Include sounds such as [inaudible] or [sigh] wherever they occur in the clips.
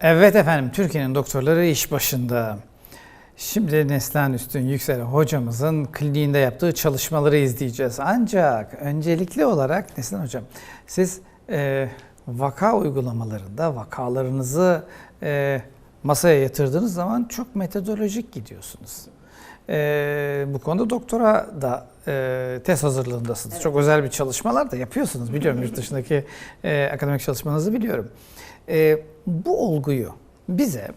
Evet efendim, Türkiye'nin doktorları iş başında. Şimdi Neslihan Üstün Yüksel hocamızın kliniğinde yaptığı çalışmaları izleyeceğiz. Ancak öncelikli olarak Neslihan hocam, siz e, vaka uygulamalarında vakalarınızı e, masaya yatırdığınız zaman çok metodolojik gidiyorsunuz. E, bu konuda doktora da e, tez hazırlığındasınız. Çok özel bir çalışmalar da yapıyorsunuz. Biliyorum yurt [laughs] dışındaki e, akademik çalışmanızı biliyorum. E, bu olguyu bize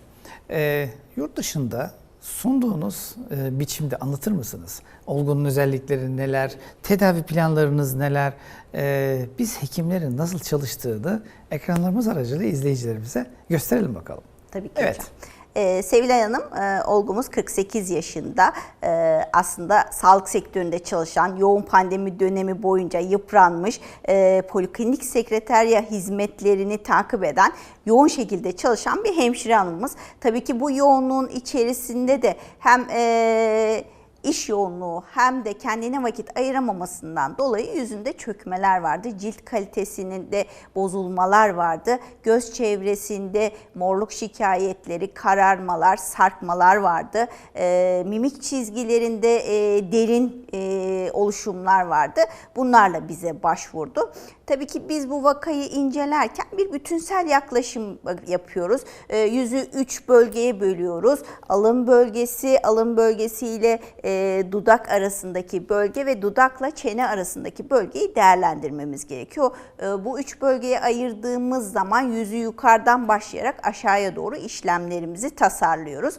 e, yurt dışında sunduğunuz e, biçimde anlatır mısınız? Olgunun özellikleri neler, tedavi planlarınız neler, e, biz hekimlerin nasıl çalıştığını ekranlarımız aracılığıyla izleyicilerimize gösterelim bakalım. Tabii ki Evet. hocam. Ee, Sevilay Hanım, e, olgumuz 48 yaşında. E, aslında sağlık sektöründe çalışan, yoğun pandemi dönemi boyunca yıpranmış, e, poliklinik sekreterya hizmetlerini takip eden, yoğun şekilde çalışan bir hemşire hanımımız. Tabii ki bu yoğunluğun içerisinde de hem e, iş yoğunluğu hem de kendine vakit ayıramamasından dolayı yüzünde çökmeler vardı. Cilt kalitesinin de bozulmalar vardı. Göz çevresinde morluk şikayetleri, kararmalar, sarkmalar vardı. Ee, mimik çizgilerinde e, derin e, oluşumlar vardı. Bunlarla bize başvurdu. Tabii ki biz bu vakayı incelerken bir bütünsel yaklaşım yapıyoruz. Ee, yüzü üç bölgeye bölüyoruz. Alın bölgesi, alın bölgesiyle e, dudak arasındaki bölge ve dudakla çene arasındaki bölgeyi değerlendirmemiz gerekiyor. E, bu üç bölgeye ayırdığımız zaman yüzü yukarıdan başlayarak aşağıya doğru işlemlerimizi tasarlıyoruz.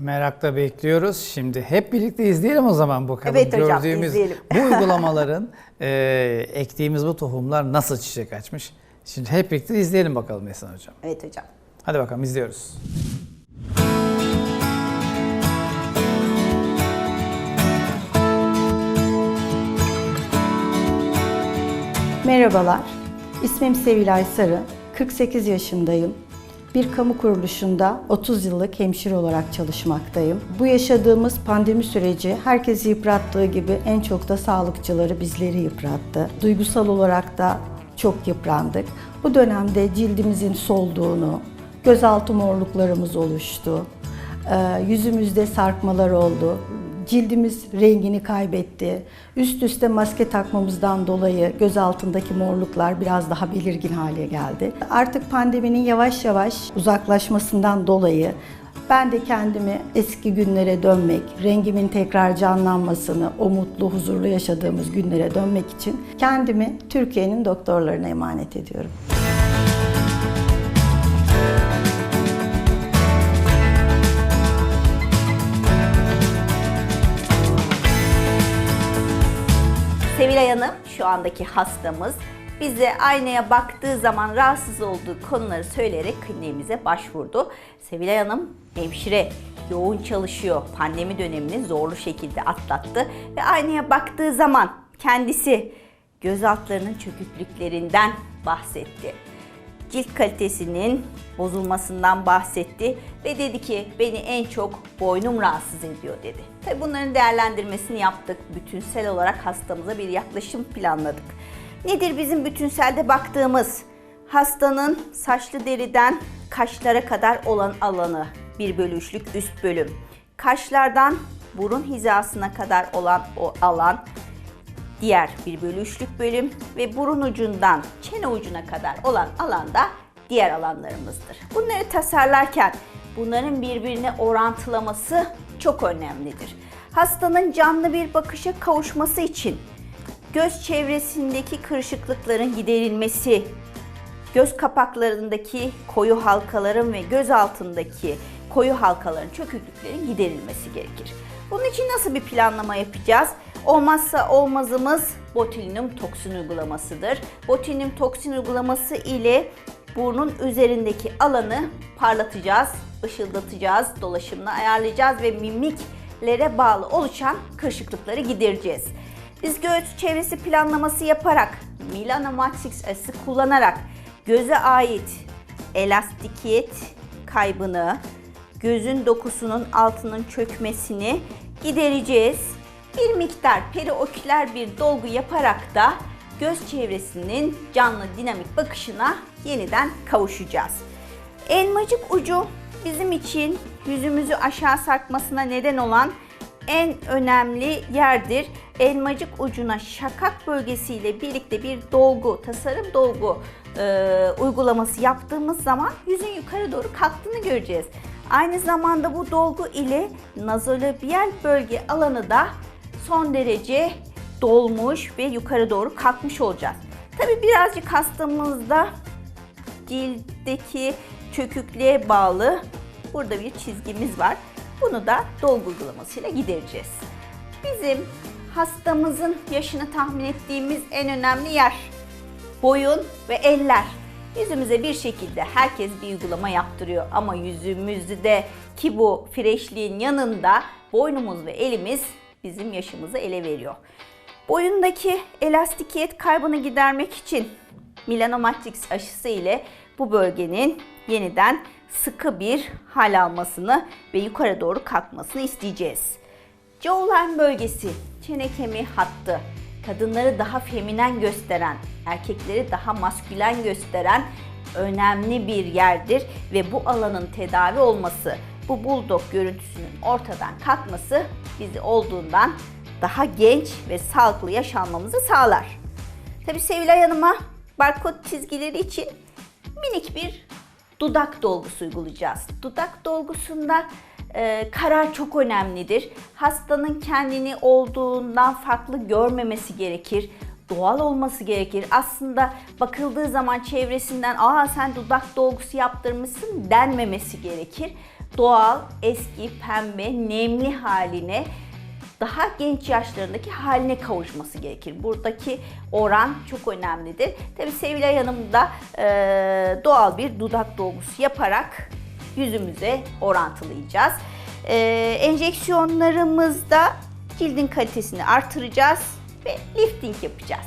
Merakla bekliyoruz. Şimdi hep birlikte izleyelim o zaman bakalım Evet hocam, gördüğümüz izleyelim. bu uygulamaların e, ektiğimiz bu tohumlar nasıl çiçek açmış. Şimdi hep birlikte izleyelim bakalım Neslihan hocam. Evet hocam. Hadi bakalım izliyoruz. Merhabalar, ismim Sevilay Sarı, 48 yaşındayım. Bir kamu kuruluşunda 30 yıllık hemşire olarak çalışmaktayım. Bu yaşadığımız pandemi süreci herkesi yıprattığı gibi en çok da sağlıkçıları bizleri yıprattı. Duygusal olarak da çok yıprandık. Bu dönemde cildimizin solduğunu, gözaltı morluklarımız oluştu. Ee, yüzümüzde sarkmalar oldu. Cildimiz rengini kaybetti. Üst üste maske takmamızdan dolayı göz altındaki morluklar biraz daha belirgin hale geldi. Artık pandeminin yavaş yavaş uzaklaşmasından dolayı ben de kendimi eski günlere dönmek, rengimin tekrar canlanmasını, o mutlu, huzurlu yaşadığımız günlere dönmek için kendimi Türkiye'nin doktorlarına emanet ediyorum. Sevilay Hanım şu andaki hastamız bize aynaya baktığı zaman rahatsız olduğu konuları söyleyerek kliniğimize başvurdu. Sevilay Hanım hemşire, yoğun çalışıyor. Pandemi dönemini zorlu şekilde atlattı ve aynaya baktığı zaman kendisi göz altlarının çöküklüklerinden bahsetti cilt kalitesinin bozulmasından bahsetti ve dedi ki beni en çok boynum rahatsız ediyor dedi. Tabi bunların değerlendirmesini yaptık. Bütünsel olarak hastamıza bir yaklaşım planladık. Nedir bizim bütünselde baktığımız? Hastanın saçlı deriden kaşlara kadar olan alanı, bir bölü üçlük üst bölüm. Kaşlardan burun hizasına kadar olan o alan, diğer bir bölü üçlük bölüm ve burun ucundan çene ucuna kadar olan alanda diğer alanlarımızdır. Bunları tasarlarken bunların birbirine orantılaması çok önemlidir. Hastanın canlı bir bakışa kavuşması için göz çevresindeki kırışıklıkların giderilmesi, göz kapaklarındaki koyu halkaların ve göz altındaki koyu halkaların çöküklüklerin giderilmesi gerekir. Bunun için nasıl bir planlama yapacağız? Olmazsa olmazımız botulinum toksin uygulamasıdır. Botulinum toksin uygulaması ile burnun üzerindeki alanı parlatacağız, ışıldatacağız, dolaşımını ayarlayacağız ve mimiklere bağlı oluşan kırışıklıkları gidereceğiz. Biz göğüs çevresi planlaması yaparak, Milano Matrix ası kullanarak göze ait elastikiyet kaybını, gözün dokusunun altının çökmesini gidereceğiz. Bir miktar perioküler bir dolgu yaparak da göz çevresinin canlı dinamik bakışına yeniden kavuşacağız. Elmacık ucu bizim için yüzümüzü aşağı sarkmasına neden olan en önemli yerdir. Elmacık ucuna şakak bölgesiyle birlikte bir dolgu, tasarım dolgu e, uygulaması yaptığımız zaman yüzün yukarı doğru kalktığını göreceğiz. Aynı zamanda bu dolgu ile nazolabiyal bölge alanı da son derece dolmuş ve yukarı doğru kalkmış olacağız. Tabi birazcık hastamızda ciltteki çöküklüğe bağlı burada bir çizgimiz var. Bunu da dolgu uygulamasıyla gidereceğiz. Bizim hastamızın yaşını tahmin ettiğimiz en önemli yer boyun ve eller. Yüzümüze bir şekilde herkes bir uygulama yaptırıyor ama yüzümüzde ki bu freşliğin yanında boynumuz ve elimiz bizim yaşımızı ele veriyor. Boyundaki elastikiyet kaybını gidermek için Milano Matrix aşısı ile bu bölgenin yeniden sıkı bir hal almasını ve yukarı doğru kalkmasını isteyeceğiz. Jawline bölgesi, çene kemiği hattı, kadınları daha feminen gösteren, erkekleri daha maskülen gösteren önemli bir yerdir ve bu alanın tedavi olması, bu bulldog görüntüsünün ortadan kalkması bizi olduğundan daha genç ve sağlıklı yaşanmamızı sağlar. Tabi Sevilay Hanım'a barkod çizgileri için minik bir dudak dolgusu uygulayacağız. Dudak dolgusunda e, karar çok önemlidir. Hastanın kendini olduğundan farklı görmemesi gerekir. Doğal olması gerekir. Aslında bakıldığı zaman çevresinden aa sen dudak dolgusu yaptırmışsın denmemesi gerekir. Doğal, eski, pembe, nemli haline daha genç yaşlarındaki haline kavuşması gerekir. Buradaki oran çok önemlidir. Tabi Sevilay Hanım da e, doğal bir dudak dolgusu yaparak yüzümüze orantılayacağız. E, enjeksiyonlarımızda cildin kalitesini artıracağız ve lifting yapacağız.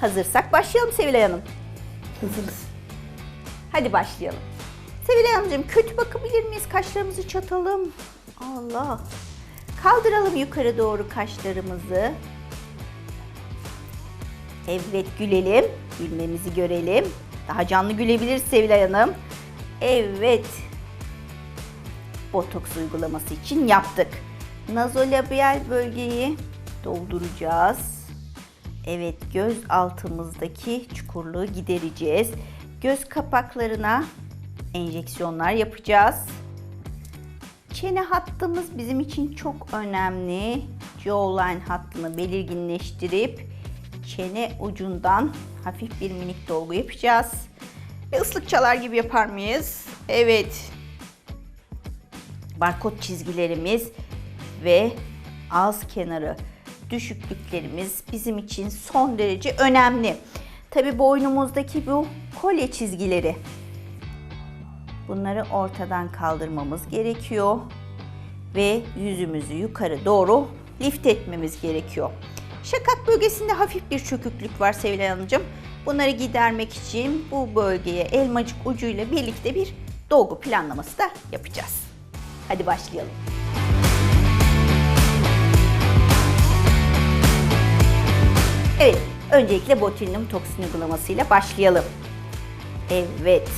Hazırsak başlayalım Sevilay Hanım. Hazırız. Hadi başlayalım. Sevilay Hanımcığım kötü bakabilir miyiz? Kaşlarımızı çatalım. Allah. Kaldıralım yukarı doğru kaşlarımızı. Evet gülelim. Gülmemizi görelim. Daha canlı gülebiliriz Sevilay Hanım. Evet. Botoks uygulaması için yaptık. Nazolabiyal bölgeyi dolduracağız. Evet göz altımızdaki çukurluğu gidereceğiz. Göz kapaklarına enjeksiyonlar yapacağız. Çene hattımız bizim için çok önemli. Jawline hattını belirginleştirip çene ucundan hafif bir minik dolgu yapacağız. Ve ıslık çalar gibi yapar mıyız? Evet. Barkod çizgilerimiz ve ağız kenarı düşüklüklerimiz bizim için son derece önemli. Tabi boynumuzdaki bu kolye çizgileri Bunları ortadan kaldırmamız gerekiyor ve yüzümüzü yukarı doğru lift etmemiz gerekiyor. Şakak bölgesinde hafif bir çöküklük var Sevilay Hanımcığım. Bunları gidermek için bu bölgeye elmacık ucuyla birlikte bir dolgu planlaması da yapacağız. Hadi başlayalım. Evet, öncelikle botulinum toksin uygulamasıyla başlayalım. Evet.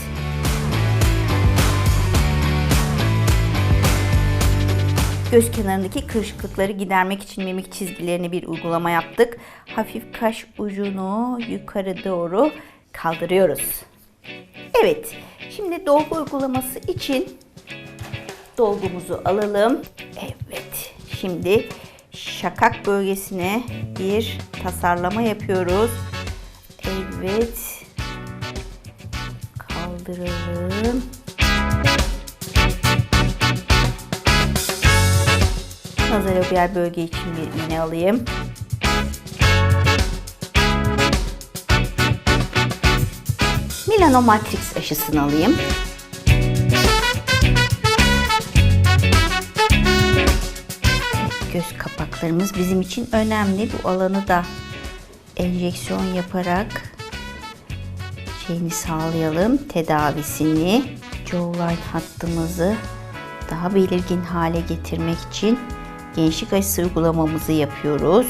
Göz kenarındaki kırışıklıkları gidermek için mimik çizgilerini bir uygulama yaptık. Hafif kaş ucunu yukarı doğru kaldırıyoruz. Evet, şimdi dolgu uygulaması için dolgumuzu alalım. Evet, şimdi şakak bölgesine bir tasarlama yapıyoruz. Evet, kaldıralım. Nazarobiyal bölge için bir iğne alayım. Milano Matrix aşısını alayım. Göz kapaklarımız bizim için önemli. Bu alanı da enjeksiyon yaparak şeyini sağlayalım. Tedavisini, jawline hattımızı daha belirgin hale getirmek için gençlik aşısı uygulamamızı yapıyoruz.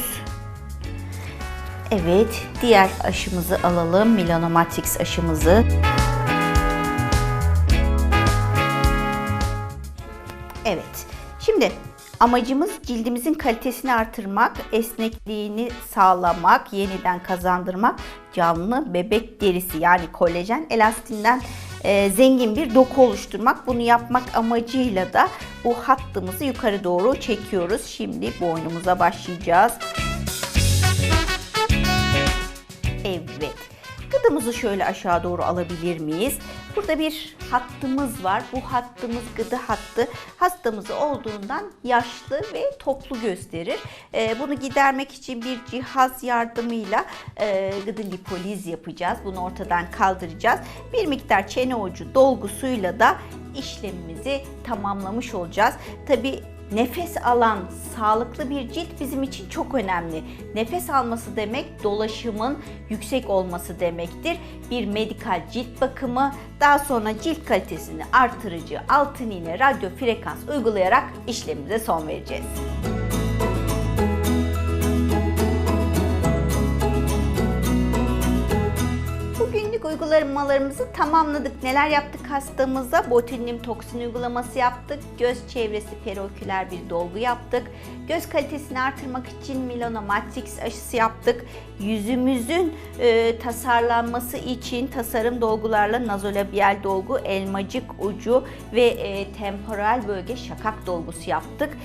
Evet, diğer aşımızı alalım. Milano Matrix aşımızı. Evet. Şimdi amacımız cildimizin kalitesini artırmak, esnekliğini sağlamak, yeniden kazandırmak, canlı bebek derisi yani kolajen elastinden e, zengin bir doku oluşturmak. Bunu yapmak amacıyla da bu hattımızı yukarı doğru çekiyoruz. Şimdi boynumuza başlayacağız. Evet. Gıdımızı şöyle aşağı doğru alabilir miyiz? Burada bir hattımız var. Bu hattımız gıdı hattı. Hastamızı olduğundan yaşlı ve toplu gösterir. Ee, bunu gidermek için bir cihaz yardımıyla e, gıdı lipoliz yapacağız. Bunu ortadan kaldıracağız. Bir miktar çene ucu dolgusuyla da işlemimizi tamamlamış olacağız. Tabii Nefes alan sağlıklı bir cilt bizim için çok önemli. Nefes alması demek dolaşımın yüksek olması demektir. Bir medikal cilt bakımı daha sonra cilt kalitesini artırıcı altın iğne radyo frekans uygulayarak işlemimize son vereceğiz. Uygulamalarımızı tamamladık. Neler yaptık hastamıza? Botulinum toksin uygulaması yaptık. Göz çevresi peroküler bir dolgu yaptık. Göz kalitesini artırmak için Milano Matrix aşısı yaptık. Yüzümüzün e, tasarlanması için tasarım dolgularla nazolabial dolgu, elmacık ucu ve e, temporal bölge şakak dolgusu yaptık.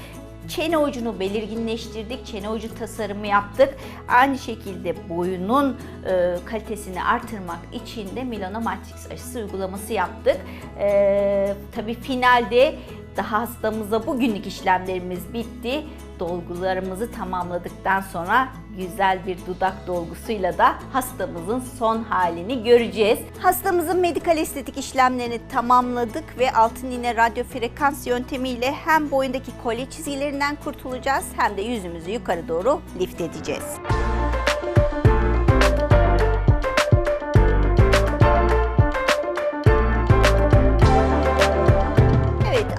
Çene ucunu belirginleştirdik, çene ucu tasarımı yaptık. Aynı şekilde boyunun e, kalitesini artırmak için de Milano Matrix aşısı uygulaması yaptık. E, tabii finalde daha hastamıza bugünlük işlemlerimiz bitti. Dolgularımızı tamamladıktan sonra güzel bir dudak dolgusuyla da hastamızın son halini göreceğiz. Hastamızın medikal estetik işlemlerini tamamladık ve altın iğne radyo frekans yöntemiyle hem boyundaki kolye çizgilerinden kurtulacağız hem de yüzümüzü yukarı doğru lift edeceğiz. Müzik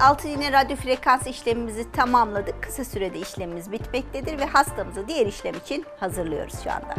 6 iğne radyo frekans işlemimizi tamamladık. Kısa sürede işlemimiz bitmektedir ve hastamızı diğer işlem için hazırlıyoruz şu anda.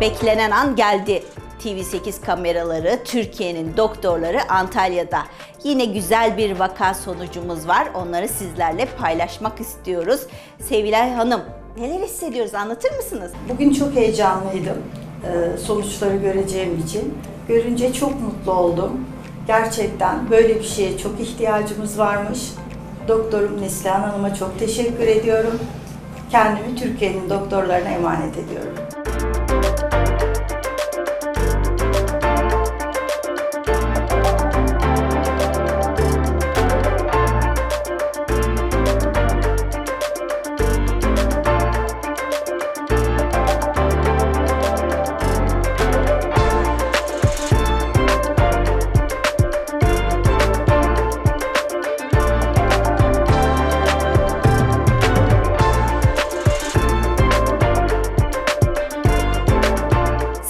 Beklenen an geldi. TV8 kameraları, Türkiye'nin doktorları Antalya'da. Yine güzel bir vaka sonucumuz var. Onları sizlerle paylaşmak istiyoruz. Sevilay Hanım, neler hissediyoruz anlatır mısınız? Bugün çok heyecanlıydım e, sonuçları göreceğim için. Görünce çok mutlu oldum. Gerçekten böyle bir şeye çok ihtiyacımız varmış. Doktorum Neslihan Hanım'a çok teşekkür ediyorum. Kendimi Türkiye'nin doktorlarına emanet ediyorum.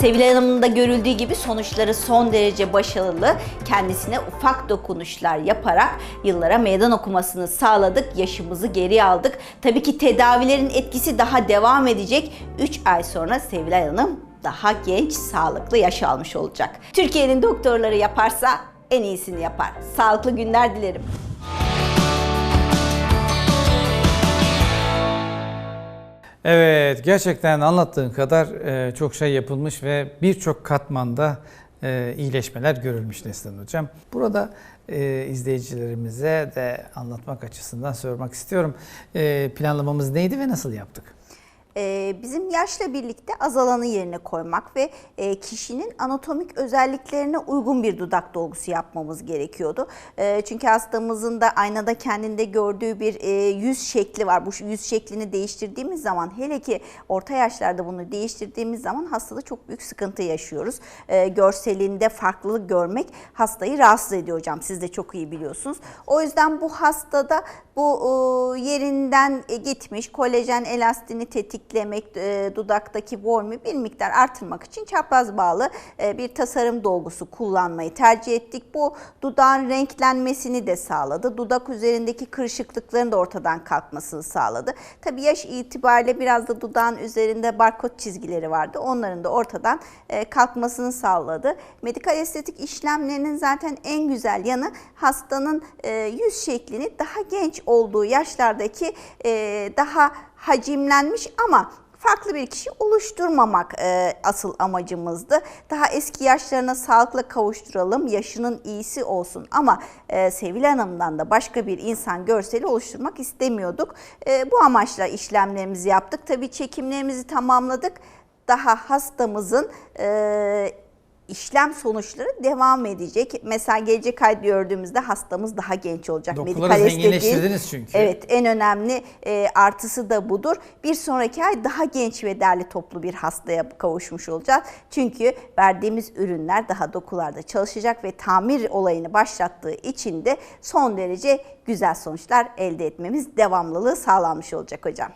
Sevilay Hanım'ın da görüldüğü gibi sonuçları son derece başarılı. Kendisine ufak dokunuşlar yaparak yıllara meydan okumasını sağladık. Yaşımızı geri aldık. Tabii ki tedavilerin etkisi daha devam edecek. 3 ay sonra Sevilay Hanım daha genç, sağlıklı yaş almış olacak. Türkiye'nin doktorları yaparsa en iyisini yapar. Sağlıklı günler dilerim. Evet, gerçekten anlattığın kadar e, çok şey yapılmış ve birçok katmanda e, iyileşmeler görülmüş Neslihan Hocam. Burada e, izleyicilerimize de anlatmak açısından sormak istiyorum. Planlamamız neydi ve nasıl yaptık? E, bizim yaşla birlikte azalanı yerine koymak ve e, kişinin anatomik özelliklerine uygun bir dudak dolgusu yapmamız gerekiyordu. E, çünkü hastamızın da aynada kendinde gördüğü bir e, yüz şekli var. Bu yüz şeklini değiştirdiğimiz zaman hele ki orta yaşlarda bunu değiştirdiğimiz zaman hastada çok büyük sıkıntı yaşıyoruz. E, görselinde farklılık görmek hastayı rahatsız ediyor hocam. Siz de çok iyi biliyorsunuz. O yüzden bu hastada bu e, yerinden e, gitmiş kolajen elastini tetiklemek, e, dudaktaki volümü bir miktar artırmak için çapraz bağlı bir tasarım dolgusu kullanmayı tercih ettik. Bu dudağın renklenmesini de sağladı. Dudak üzerindeki kırışıklıkların da ortadan kalkmasını sağladı. Tabii yaş itibariyle biraz da dudağın üzerinde barkod çizgileri vardı. Onların da ortadan kalkmasını sağladı. Medikal estetik işlemlerinin zaten en güzel yanı hastanın yüz şeklini daha genç olduğu yaşlardaki e, daha hacimlenmiş ama farklı bir kişi oluşturmamak e, asıl amacımızdı. Daha eski yaşlarına sağlıkla kavuşturalım, yaşının iyisi olsun ama e, Sevil Hanım'dan da başka bir insan görseli oluşturmak istemiyorduk. E, bu amaçla işlemlerimizi yaptık. Tabii çekimlerimizi tamamladık. Daha hastamızın e, işlem sonuçları devam edecek. Mesela gelecek ay gördüğümüzde hastamız daha genç olacak. Dokuları Medikal estetiğin- zenginleştirdiniz çünkü. Evet en önemli e, artısı da budur. Bir sonraki ay daha genç ve derli toplu bir hastaya kavuşmuş olacağız. Çünkü verdiğimiz ürünler daha dokularda çalışacak ve tamir olayını başlattığı için de son derece güzel sonuçlar elde etmemiz devamlılığı sağlanmış olacak hocam.